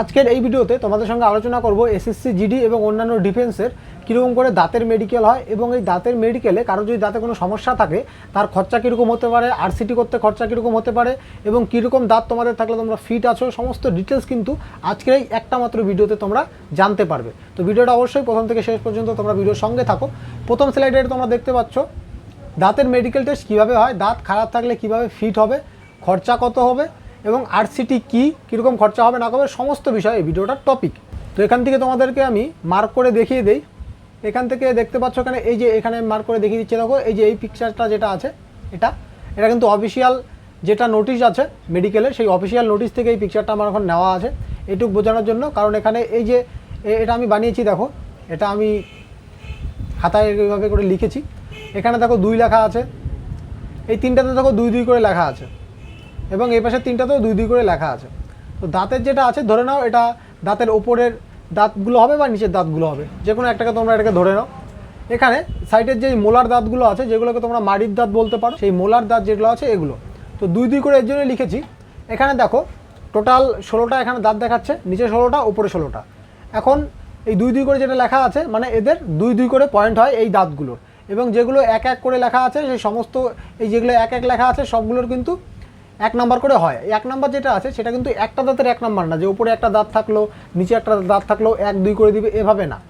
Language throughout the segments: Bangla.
আজকের এই ভিডিওতে তোমাদের সঙ্গে আলোচনা করব এসএসসি জিডি এবং অন্যান্য ডিফেন্সের কীরকম করে দাঁতের মেডিকেল হয় এবং এই দাঁতের মেডিকেলে কারও যদি দাঁতে কোনো সমস্যা থাকে, তার খরচা কীরকম হতে পারে আরসিটি করতে খরচা কীরকম হতে পারে এবং কীরকম দাঁত তোমাদের থাকলে তোমরা ফিট আছো, সমস্ত ডিটেলস কিন্তু আজকের এই একটা মাত্র ভিডিওতে তোমরা জানতে পারবে। তো ভিডিওটা অবশ্যই প্রথম থেকে শেষ পর্যন্ত তোমরা ভিডিওর সঙ্গে থাকো। প্রথম স্লাইডে তোমরা দেখতে পাচ্ছ দাঁতের মেডিকেল টেস্ট কীভাবে হয়, দাঁত খারাপ থাকলে কীভাবে ফিট হবে, খরচা কত হবে এবং আরসিটি কী, কীরকম খরচা হবে না হবে, সমস্ত বিষয় এই ভিডিওটার টপিক তো এখান থেকে তোমাদেরকে আমি মার্ক করে দেখিয়ে দিই। এখান থেকে দেখতে পাচ্ছ এখানে, এই যে এখানে মার্ক করে দেখিয়ে দিচ্ছে, দেখো, এই যে এই পিকচারটা যেটা আছে, এটা এটা কিন্তু অফিসিয়াল যেটা নোটিশ আছে মেডিকেলের সেই অফিসিয়াল নোটিশ থেকে এই পিকচারটা আমার এখন নেওয়া আছে। এটুকু বোঝানোর জন্য, কারণ এখানে এই যে এটা আমি বানিয়েছি, দেখো, এটা আমি খাতায় এইভাবে করে লিখেছি। এখানে দেখো দুই লেখা আছে। এই তিনটাতে দেখো দুই দুই করে লেখা আছে। এবং এই পাশের তিনটাতেও দুই দুই করে লেখা আছে। তো দাঁতের যেটা আছে, ধরে নাও এটা দাঁতের ওপরের দাঁতগুলো হবে বা নিচের দাঁতগুলো হবে। যে কোনো একটাকে তোমরা এটাকে ধরে নাও। এখানে সাইডের যে মোলার দাঁতগুলো আছে, যেগুলোকে তোমরা মাড়ির দাঁত বলতে পারো, সেই মোলার দাঁত যেগুলো আছে, এগুলো। তো দুই দুই করে এর জন্য লিখেছি। এখানে দেখো, টোটাল ষোলোটা এখানে দাঁত দেখাচ্ছে, নিচে ষোলোটা, উপরে ষোলোটা। এখন এই দুই দুই করে যেটা লেখা আছে মানে এদের দুই দুই করে পয়েন্ট হয় এই দাঁতগুলোর। এবং যেগুলো এক এক করে লেখা আছে, সেই সমস্ত এই যেগুলো এক এক লেখা আছে, সবগুলোর কিন্তু এক নাম্বার করে হয়। এক নাম্বার যেটা আছে, সেটা কিন্তু একটা দাঁতের এক নাম্বার না, যে উপরে একটা দাঁত থাকল, নিচে একটা দাঁত থাকল, এক, দুই করে দিবে, এভাবে না।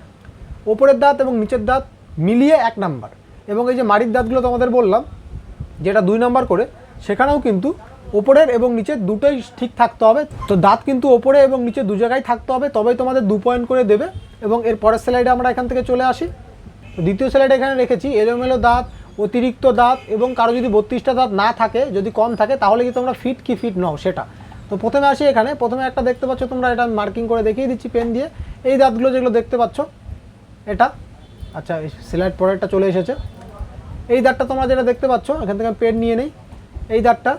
ওপরের দাঁত এবং নিচের দাঁত মিলিয়ে এক নাম্বার। এবং এই যে মাড়ির দাঁতগুলো তোমাদের বললাম, যেটা দুই নাম্বার করে, সেখানেও কিন্তু ওপরের এবং নিচের দুটোই ঠিক থাকতে হবে। তো দাঁত কিন্তু ওপরে এবং নিচে দু জায়গায় থাকতে হবে, তবেই তোমাদের দু পয়েন্ট করে দেবে। এবং এর পরের স্লাইডে আমরা এখান থেকে চলে আসি। দ্বিতীয় স্লাইডে এখানে রেখেছি, এলোমেলো দাঁত অতিরিক্ত দাঁত এবং কারও যদি বত্রিশটা দাঁত না থাকে, যদি কম থাকে, তাহলে কি তোমরা ফিট কি ফিট নাও সেটা? তো প্রথমে আসি এখানে। প্রথমে একটা দেখতে পাচ্ছ তোমরা, এটা মার্কিং করে দেখিয়ে দিচ্ছি পেন দিয়ে। এই দাঁতগুলো যেগুলো দেখতে পাচ্ছ, এটা আচ্ছা স্লাইড পরেরটা চলে এসেছে। এই দাঁতটা তোমরা যেটা দেখতে পাচ্ছ, এখান থেকে পেন নিয়ে নেই। এই দাঁতটা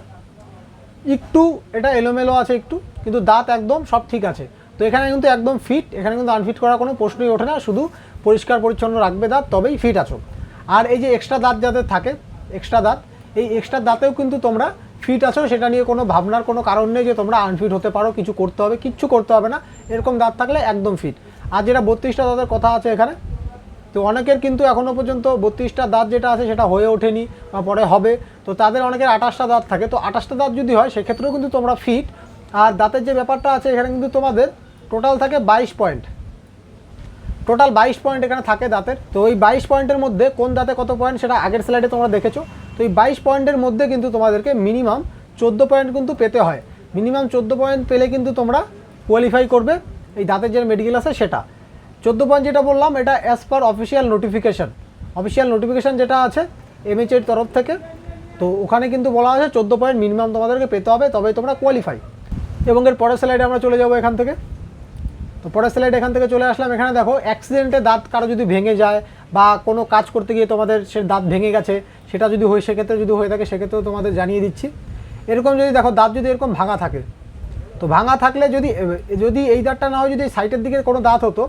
একটু, এটা এলোমেলো আছে একটু, কিন্তু দাঁত একদম সব ঠিক আছে। তো এখানে কিন্তু একদম ফিট এখানে কিন্তু আনফিট করার কোনো প্রশ্নই ওঠে না। শুধু পরিষ্কার পরিচ্ছন্ন রাখবে দাঁত, তবেই ফিট আছো। আর এই যে এক্সট্রা দাঁত যাদের থাকে এক্সট্রা দাঁত, এই এক্সট্রা দাঁতেও কিন্তু তোমরা ফিট আছো, সেটা নিয়ে কোনো ভাবনার কোনো কারণ নেই যে তোমরা আনফিট হতে পারো, কিছু করতে হবে, কিচ্ছু করতে হবে না, এরকম দাঁত থাকলে একদম ফিট আর যেটা বত্রিশটা দাঁতের কথা আছে এখানে, তো অনেকের কিন্তু এখনও পর্যন্ত বত্রিশটা দাঁত যেটা আছে সেটা হয়ে ওঠেনি বা পরে হবে, তো তাদের অনেকের আঠাশটা দাঁত থাকে, তো আঠাশটা দাঁত যদি হয়, সেক্ষেত্রেও কিন্তু তোমরা ফিট আর দাঁতের যে ব্যাপারটা আছে, এখানে কিন্তু তোমাদের টোটাল থাকে বাইশ পয়েন্ট টোটাল বাইশ পয়েন্ট এখানে থাকে দাঁতের। তো ওই বাইশ পয়েন্টের মধ্যে কোন দাঁতে কত পয়েন্ট সেটা আগের স্লাইডে তোমরা দেখেছ। তো এই বাইশ পয়েন্টের মধ্যে কিন্তু তোমাদেরকে মিনিমাম চোদ্দ পয়েন্ট কিন্তু পেতে হয়। মিনিমাম চোদ্দ পয়েন্ট পেলে কিন্তু তোমরা কোয়ালিফাই করবে এই দাঁতের যে মেডিকেল আছে সেটা। চোদ্দ পয়েন্ট যেটা বললাম, এটা as per official notification official notification যেটা আছে এমএচএর তরফ থেকে। তো ওখানে কিন্তু বলা আছে চোদ্দ পয়েন্ট মিনিমাম তোমাদেরকে পেতে হবে, তবেই তোমরা কোয়ালিফাই এবং এর পরের স্লাইডে আমরা চলে যাব এখান থেকে। তো পরের স্লাইড এখান থেকে চলে আসলাম। এখানে দেখো অ্যাক্সিডেন্টে দাঁত কারও যদি ভেঙে যায় বা কোনো কাজ করতে গিয়ে তোমাদের সে দাঁত ভেঙে গেছে, সেটা যদি হয়, সেক্ষেত্রে যদি হয়ে থাকে, সেক্ষেত্রেও তোমাদের জানিয়ে দিচ্ছি। এরকম যদি দেখো, দাঁত যদি এরকম ভাঙা থাকে, তো ভাঙা থাকলে যদি যদি এই দাঁতটা না হয়, যদি সাইটের দিকে কোনো দাঁত হতো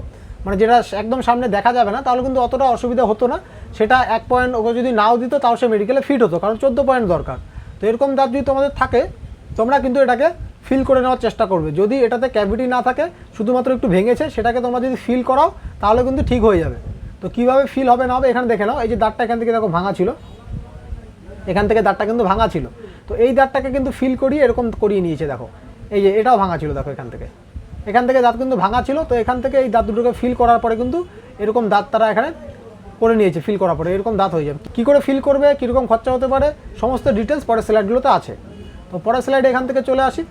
মানে যেটা একদম সামনে দেখা যাবে না, তাহলে কিন্তু অতটা অসুবিধা হতো না। সেটা এক পয়েন্ট ওকে যদি নাও দিত, তাও সে মেডিকেলে ফিট হতো, কারণ চোদ্দ পয়েন্ট দরকার। তো এরকম দাঁত যদি তোমাদের থাকে, তোমরা কিন্তু এটাকে ফিল করে নেওয়ার চেষ্টা করবে। যদি এটাতে ক্যাভিটি না থাকে, শুধুমাত্র একটু ভেঙেছে, সেটাকে তোমরা যদি ফিল করাও, তাহলে কিন্তু ঠিক হয়ে যাবে। তো কীভাবে ফিল হবে না হবে এখানে দেখে নাও। এই যে দাঁতটা এখান থেকে দেখো ভাঙা ছিল। এখান থেকে দাঁতটা কিন্তু ভাঙা ছিল। তো এই দাঁতটাকে কিন্তু ফিল করিয়ে এরকম করিয়ে নিয়েছে দেখো। এই যে এটাও ভাঙা ছিল দেখো এখান থেকে। এখান থেকে দাঁত কিন্তু ভাঙা ছিল, তো এখান থেকে এই দাঁত দুটোকে ফিল করার পরে কিন্তু এরকম দাঁত তারা এখানে করে নিয়েছে ফিল করার পরে। এরকম দাঁত হয়ে যাবে। কী করে ফিল করবে, কীরকম খরচা হতে পারে, সমস্ত ডিটেলস পরের স্লাইডগুলোতে আছে। তো পরের স্লাইডে এখান থেকে চলে আসি।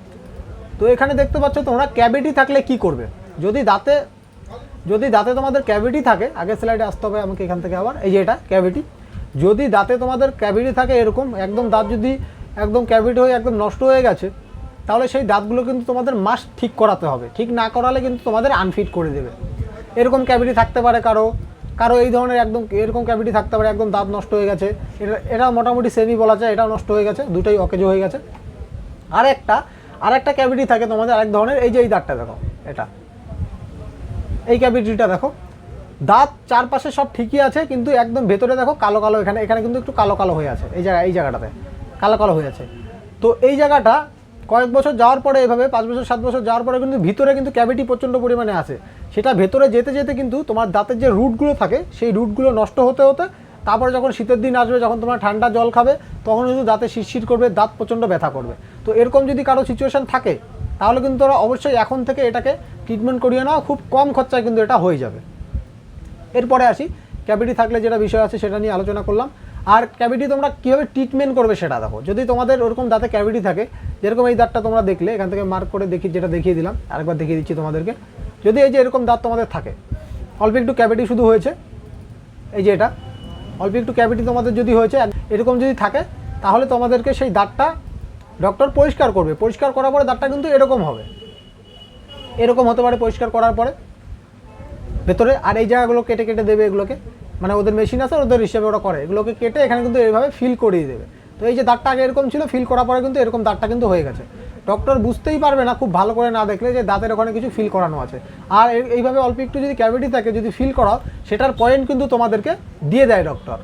তো এখানে দেখতে পাচ্ছ তোমরা ক্যাভিটি থাকলে কি করবে? যদি দাঁতে যদি দাঁতে তোমাদের ক্যাভিটি থাকে, আগে স্লাইডে আসতে হবে আমাকে এখান থেকে আবার, এই যে এটা ক্যাভিটি যদি দাঁতে তোমাদের ক্যাভিটি থাকে এরকম, একদম দাঁত যদি একদম ক্যাভিটি হয়ে একদম নষ্ট হয়ে গেছে, তাহলে সেই দাঁতগুলো কিন্তু তোমাদের মাস্ট ঠিক করাতে হবে। ঠিক না করালে কিন্তু তোমাদের আনফিট করে দেবে। এরকম ক্যাভিটি থাকতে পারে কারও কারও এই ধরনের একদম, এরকম ক্যাভিটি থাকতে পারে, একদম দাঁত নষ্ট হয়ে গেছে। এটা এটা মোটামুটি সেমি বলা যায়, এটাও নষ্ট হয়ে গেছে, দুটোই অকেজো হয়ে গেছে। আর একটা আর একটা ক্যাভিটি থাকে তোমাদের আরেক ধরনের, এই যে এই দাঁতটা দেখো, এটা। এই ক্যাভিটিটা দেখো। দাঁত চারপাশে সব ঠিকই আছে, কিন্তু একদম ভেতরে দেখো কালো কালো, এখানে এখানে কিন্তু একটু কালো কালো হয়ে আছে, এই জায়গা এই জায়গাটাতে। কালো কালো হয়ে আছে। তো এই জায়গাটা কয়েক বছর যাওয়ার পরে এভাবে, পাঁচ বছর, সাত বছর যাওয়ার পরে কিন্তু ভিতরে কিন্তু ক্যাভিটি প্রচণ্ড পরিমাণে আছে। সেটা ভেতরে যেতে যেতে কিন্তু তোমার দাঁতের যে রুটগুলো থাকে, সেই রুটগুলো নষ্ট হতে হতে তারপরে যখন শীতের দিন আসবে, যখন তোমার ঠান্ডা জল খাবে, তখন কিন্তু দাঁতে শিরশির করবে, দাঁত প্রচণ্ড ব্যথা করবে। তো এরকম যদি কারও সিচুয়েশন থাকে, তাহলে কিন্তু ওরা অবশ্যই এখন থেকে এটাকে ট্রিটমেন্ট করিয়ে নাও, খুব কম খরচায় কিন্তু এটা হয়ে যাবে। এরপরে আসি ক্যাভিটি থাকলে যেটা বিষয় আছে সেটা নিয়ে আলোচনা করলাম। আর ক্যাভিটি তোমরা কীভাবে ট্রিটমেন্ট করবে সেটা দেখো। যদি তোমাদের ওরকম দাঁতে ক্যাভিটি থাকে, যেরকম এই দাঁতটা তোমরা দেখলে, এখান থেকে মার্ক করে দেখি, যেটা দেখিয়ে দিলাম, আরেকবার দেখিয়ে দিচ্ছি তোমাদেরকে। যদি এই যে এরকম দাঁত তোমাদের থাকে, অল্প একটু ক্যাভিটি শুধু হয়েছে, এই যে এটা অল্প একটু ক্যাভিটি তোমাদের যদি হয়েছে, এরকম যদি থাকে, তাহলে তোমাদেরকে সেই দাঁতটা ডক্টর পরিষ্কার করবে। পরিষ্কার করার পরে দাঁতটা কিন্তু এরকম হবে। এরকম হতে পারে পরিষ্কার করার পরে। ভেতরে আর এই জায়গাগুলো কেটে কেটে দেবে এগুলোকে। মানে ওদের মেশিন আছে, ওদের হিসেবে ওরা করে। এগুলোকে কেটে এখানে কিন্তু এইভাবে ফিল করিয়ে দেবে। তো এই যে দাঁতটা আগে এরকম ছিল ফিল করার পরে কিন্তু এরকম দাঁতটা কিন্তু হয়ে গেছে। ডক্টর বুঝতেই পারবে না খুব ভালো করে না দেখলে যে দাঁতের ওখানে কিছু ফিল করানো আছে। আর এই- এইভাবে অল্প একটু যদি ক্যাভিটি থাকে, যদি ফিল করাও, সেটার পয়েন্ট কিন্তু তোমাদেরকে দিয়ে দেয় ডক্টর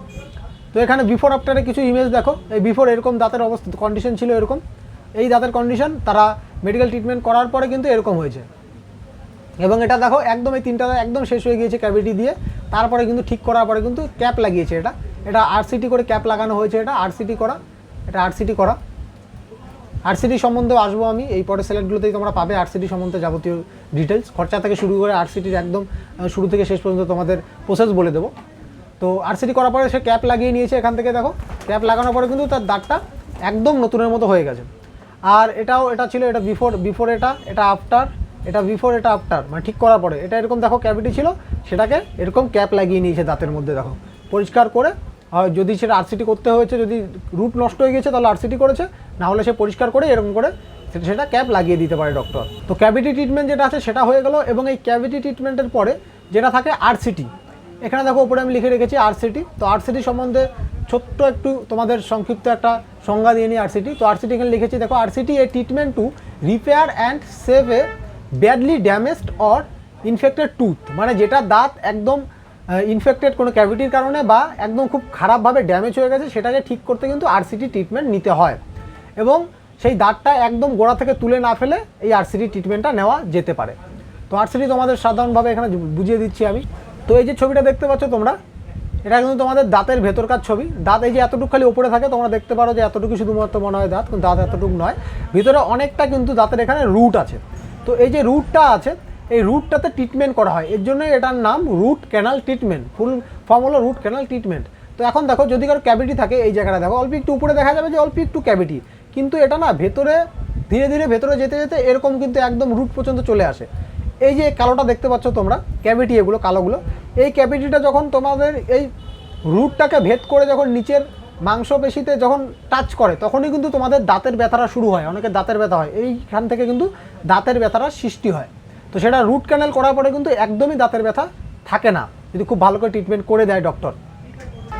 তো এখানে বিফোর আফটারে কিছু ইমেজ দেখো। এই বিফোর এরকম দাঁতের অবস্থা কন্ডিশন ছিল এরকম। এই দাঁতের কন্ডিশন তারা মেডিকেল ট্রিটমেন্ট করার পরে কিন্তু এরকম হয়েছে। এবং এটা দেখো, একদম এই তিনটা একদম শেষ হয়ে গিয়েছে ক্যাভিটি দিয়ে। তারপরে কিন্তু ঠিক করার পরে কিন্তু ক্যাপ লাগিয়েছে এটা। এটা আরসিটি করে ক্যাপ লাগানো হয়েছে এটা আরসিটি করা। এটা আরসিটি করা। আরসিটি সম্বন্ধে আসব আমি। এই পরে সিলেক্টগুলোতেই তোমরা পাবে আরসিটি সম্বন্ধে যাবতীয় ডিটেলস খরচা থেকে শুরু করে আরসিটির একদম শুরু থেকে শেষ পর্যন্ত তোমাদের প্রসেস বলে দেবো। তো আরসিটি করার পরে সে ক্যাপ লাগিয়ে নিয়েছে এখান থেকে, দেখো। ক্যাপ লাগানোর পরে কিন্তু তার দাঁতটা একদম নতুনের মতো হয়ে গেছে। আর এটাও, এটা ছিল এটা বিফোর বিফোর এটা এটা আফটার এটা বিফোর এটা আফটার মানে ঠিক করার পরে। এটা এরকম, দেখো ক্যাভিটি ছিল, সেটাকে এরকম ক্যাপ লাগিয়ে নিয়েছে দাঁতের মধ্যে, দেখো। পরিষ্কার করে যদি সেটা আরসিটি করতে হয়েছে, যদি রুট নষ্ট হয়ে গেছে, তাহলে আরসিটি করেছে, না হলে সে পরিষ্কার করে এরকম করে সেটা ক্যাপ লাগিয়ে দিতে পারে ডক্টর তো ক্যাভিটি ট্রিটমেন্ট যেটা আছে, সেটা হয়ে গেল এবং এই ক্যাভিটি ট্রিটমেন্টের পরে যেটা থাকে আরসিটি এখানে দেখো, উপরে আমি লিখে রেখেছি আরসিটি তো আরসিটি সম্বন্ধে ছোট্ট একটু তোমাদের সংক্ষিপ্ত একটা সংজ্ঞা দিয়ে নিই আরসিটি তো আরসিটি এখানে লিখেছি, দেখো RCT a treatment to repair and save a badly damaged or infected tooth মানে যেটা দাঁত একদম ইনফেক্টেড কোনো ক্যাভিটির কারণে বা একদম খুব খারাপভাবে ড্যামেজ হয়ে গেছে, সেটাকে ঠিক করতে কিন্তু আরসিটি ট্রিটমেন্ট নিতে হয়। এবং সেই দাঁতটা একদম গোড়া থেকে তুলে না ফেলে এই আরসিটি ট্রিটমেন্টটা নেওয়া যেতে পারে। তো আরসিটি তোমাদের সাধারণভাবে এখানে বুঝিয়ে দিচ্ছি আমি। তো এই যে ছবিটা দেখতে পাচ্ছ তোমরা, এটা কিন্তু তোমাদের দাঁতের ভেতরকার ছবি। দাঁত এই যে এতটুকু খালি ওপরে থাকে, তোমরা দেখতে পারো যে এতটুকু শুধুমাত্র মনে হয় দাঁত, কিন্তু দাঁত এতটুকু নয়। ভিতরে অনেকটা কিন্তু দাঁতের এখানে রুট আছে। তো এই যে রুটটা আছে এই রুটটাতে ট্রিটমেন্ট করা হয়। এর জন্যই এটার নাম root canal treatment full form হলো রুট ক্যানাল ট্রিটমেন্ট তো এখন দেখো, যদি কারও ক্যাভিটি থাকে, এই জায়গাটা দেখো, অল্প একটু উপরে দেখা যাবে যে অল্প একটু ক্যাভিটি কিন্তু এটা না, ভেতরে, ধীরে ধীরে ভেতরে যেতে যেতে এরকম কিন্তু একদম রুট পর্যন্ত চলে আসে। এই যে কালোটা দেখতে পাচ্ছ তোমরা ক্যাভিটি এগুলো, কালোগুলো, এই ক্যাভিটিটা যখন তোমাদের এই রুটটাকে ভেদ করে যখন নিচের মাংসপেশিতে যখন টাচ করে, তখনই কিন্তু তোমাদের দাঁতের ব্যথাটা শুরু হয়। অনেকের দাঁতের ব্যথা হয়। এইখান থেকে কিন্তু দাঁতের ব্যথাটা সৃষ্টি হয়। তো সেটা রুট ক্যানেল করার পরে কিন্তু একদমই দাঁতের ব্যথা থাকে না। যদি খুব ভালো করে ট্রিটমেন্ট করে দেয় ডক্টর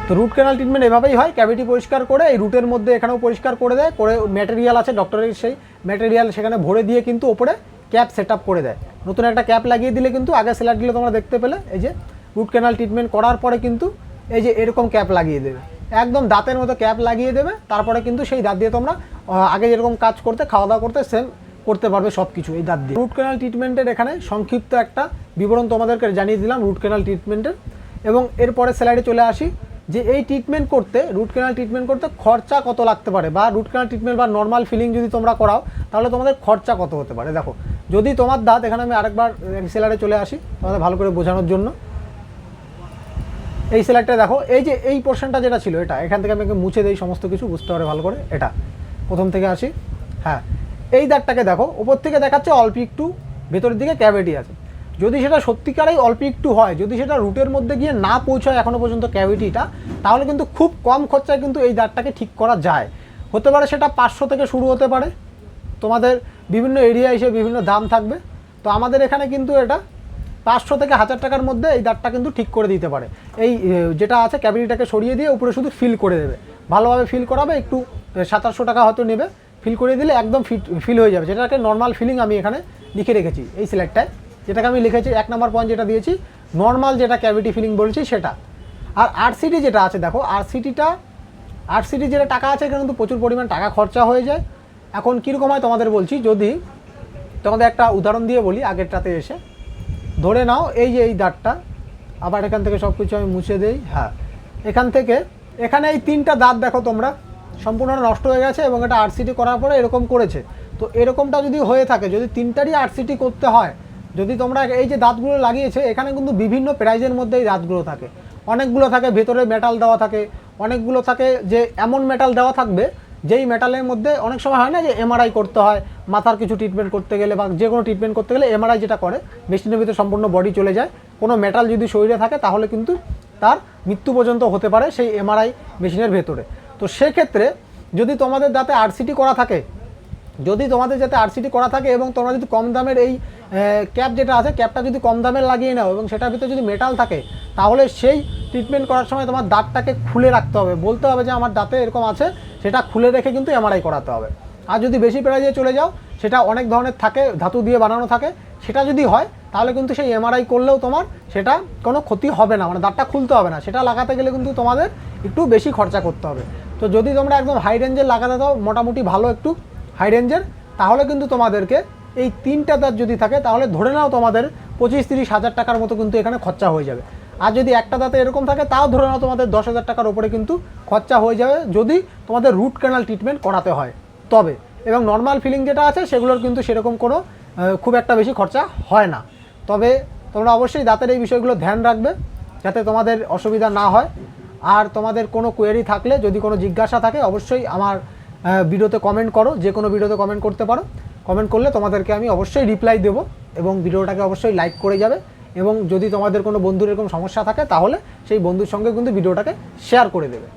তো রুট ক্যানাল ট্রিটমেন্ট এভাবেই হয় ক্যাভিটি পরিষ্কার করে, এই রুটের মধ্যে এখানেও পরিষ্কার করে দেয়, করে ম্যাটেরিয়াল আছে ডক্টরের সেই ম্যাটেরিয়াল সেখানে ভরে দিয়ে কিন্তু ওপরে ক্যাপ সেট করে দেয়। নতুন একটা ক্যাপ লাগিয়ে দিলে কিন্তু আগে সেলারগুলো তোমরা দেখতে পেলে, এই যে রুট ক্যানাল ট্রিটমেন্ট করার পরে কিন্তু এই যে এরকম ক্যাপ লাগিয়ে দেবে। একদম দাঁতের মতো ক্যাপ লাগিয়ে দেবে, তারপরে কিন্তু সেই দাঁত দিয়ে তোমরা আগে যেরকম কাজ করতে খাওয়া দাওয়া করতে সেম করতে পারবে সব কিছু এই দাঁত দিয়ে। রুট ক্যানাল ট্রিটমেন্টের এখানে সংক্ষিপ্ত একটা বিবরণ তোমাদেরকে জানিয়ে দিলাম রুট ক্যানাল ট্রিটমেন্টের এবং এরপরে স্যালাইডে চলে আসি যে এই ট্রিটমেন্ট করতে রুট ক্যানাল ট্রিটমেন্ট করতে খরচা কত লাগতে পারে? বা রুট ক্যানাল ট্রিটমেন্ট বা নর্মাল ফিলিং যদি তোমরা করাও, তাহলে তোমাদের খরচা কত হতে পারে? দেখো, যদি তোমার দাঁত, এখানে আমি আরেকবার সেলারে চলে আসি তোমাদের ভালো করে বোঝানোর জন্য। এই সেলারটা দেখো, এই যে এই পোর্শনটা যেটা ছিল এটা, এখান থেকে আমি মুছে দেই সমস্ত কিছু, বুঝতে পারে ভালো করে। এটা, প্রথম থেকে আসি। হ্যাঁ এই দাঁতটাকে দেখো ওপর থেকে দেখাচ্ছে অল্প একটু, ভেতরের দিকে ক্যাভিটি আছে। যদি সেটা সত্যিকারেই অল্প একটু হয়, যদি সেটা রুটের মধ্যে গিয়ে না পৌঁছায় এখনও পর্যন্ত ক্যাভিটিটা তাহলে কিন্তু খুব কম খরচায় কিন্তু এই দাঁতটাকে ঠিক করা যায়। হতে পারে সেটা পাঁচশো থেকে শুরু হতে পারে। তোমাদের বিভিন্ন এরিয়া হিসেবে বিভিন্ন দাম থাকবে। তো আমাদের এখানে কিন্তু এটা পাঁচশো থেকে হাজার টাকার মধ্যে এই দাঁতটা কিন্তু ঠিক করে দিতে পারে। এই যেটা আছে ক্যাবিনিটাকে সরিয়ে দিয়ে উপরে শুধু ফিল করে দেবে। ভালোভাবে ফিল করাবে, একটু সাতাশশো টাকা হয়তো নেবে। ফিল করে দিলে একদম ফিট ফিল হয়ে যাবে। যেটাকে নর্মাল ফিলিং আমি এখানে লিখে রেখেছি এই সিলেক্টটায় যেটাকে আমি লিখেছি, এক নম্বর পয়েন্ট যেটা দিয়েছি নর্মাল যেটা ক্যাভিটি ফিলিং বলছি সেটা। আর আরসিটি যেটা আছে, দেখো আরসিটিটা আরসিটি যেটা টাকা আছে, এখানে কিন্তু প্রচুর পরিমাণ টাকা খরচা হয়ে যায়। এখন কীরকম হয় তোমাদের বলছি, যদি তোমাদের একটা উদাহরণ দিয়ে বলি, আগেরটাতে এসে। ধরে নাও, এই যে এই দাঁতটা, আবার এখান থেকে সব কিছু আমি মুছে দেই হ্যাঁ। এখান থেকে, এখানে এই তিনটা দাঁত দেখো তোমরা। সম্পূর্ণ নষ্ট হয়ে গেছে এবং এটা আরসিটি করার পরে এরকম করেছে। তো এরকমটা যদি হয়ে থাকে, যদি তিনটারই আরসিটি করতে হয়, যদি তোমরা এই যে দাঁতগুলো লাগিয়েছে, এখানে কিন্তু বিভিন্ন প্রাইজের মধ্যে এই দাঁতগুলো থাকে। অনেকগুলো থাকে, ভেতরে মেটাল দেওয়া থাকে, অনেকগুলো থাকে যে এমন মেটাল দেওয়া থাকবে, যেই মেটালের মধ্যে অনেক সময় হয় না যে এমআরআই করতে হয়, মাথার কিছু ট্রিটমেন্ট করতে গেলে বা যে কোনো ট্রিটমেন্ট করতে গেলে এমআরআই যেটা করে মেশিনের ভিতরে সম্পূর্ণ বডি চলে যায়। কোনো মেটাল যদি শরীরে থাকে, তাহলে কিন্তু তার মৃত্যু পর্যন্ত হতে পারে সেই এমআরআই মেশিনের ভেতরে। তো সেক্ষেত্রে যদি তোমাদের দাঁতে আরসিটি করা থাকে, যদি তোমাদের যাতে আরসিটি করা থাকে এবং তোমরা যদি কম দামের এই ক্যাপ যেটা আছে ক্যাপটা যদি কম দামের লাগিয়ে নাও এবং সেটার ভিতরে যদি মেটাল থাকে, তাহলে সেই ট্রিটমেন্ট করার সময় তোমার দাঁতটাকে খুলে রাখতে হবে। বলতে হবে যে আমার দাঁতে এরকম আছে, সেটা খুলে রেখে কিন্তু এমআরআই করাতে হবে। আর যদি বেশি প্রাইজে চলে যাও, সেটা অনেক ধরনের থাকে, ধাতু দিয়ে বানানো থাকে, সেটা যদি হয়, তাহলে কিন্তু সেই এমআরআই করলেও তোমার সেটা কোনো ক্ষতি হবে না মানে দাঁতটা খুলতে হবে না। সেটা লাগাতে গেলে কিন্তু তোমাদের একটু বেশি খরচা করতে হবে। তো যদি তোমরা একদম হাই রেঞ্জের লাগাতে দাও মোটামুটি ভালো একটু হাই রেঞ্জের তাহলে কিন্তু তোমাদেরকে এই তিনটা দাঁত যদি থাকে, তাহলে ধরে নাও তোমাদের পঁচিশ তিরিশ হাজার টাকার মতো কিন্তু এখানে খরচা হয়ে যাবে। আর যদি একটা দাঁতে এরকম থাকে, তাও ধরে নাও তোমাদের দশ হাজার টাকার উপরে কিন্তু খরচা হয়ে যাবে, যদি তোমাদের রুট ক্যানাল ট্রিটমেন্ট করাতে হয়। তবে, এবং নর্মাল ফিলিং যেটা আছে, সেগুলোর কিন্তু সেরকম কোনো খুব একটা বেশি খরচা হয় না। তবে তোমরা অবশ্যই দাঁতের এই বিষয়গুলো ধ্যান রাখবে, যাতে তোমাদের অসুবিধা না হয়। আর তোমাদের কোনো কোয়েরি থাকলে, যদি কোনো জিজ্ঞাসা থাকে, অবশ্যই আমার ভিডিওতে কমেন্ট করো, যে কোনো ভিডিওতে কমেন্ট করতে পারো। কমেন্ট করলে তোমাদেরকে আমি অবশ্যই রিপ্লাই দেবো এবং ভিডিওটাকে অবশ্যই লাইক করে যাবে এবং যদি তোমাদের কোনো বন্ধুর এরকম সমস্যা থাকে, তাহলে সেই বন্ধুর সঙ্গে কিন্তু ভিডিওটাকে শেয়ার করে দেবে।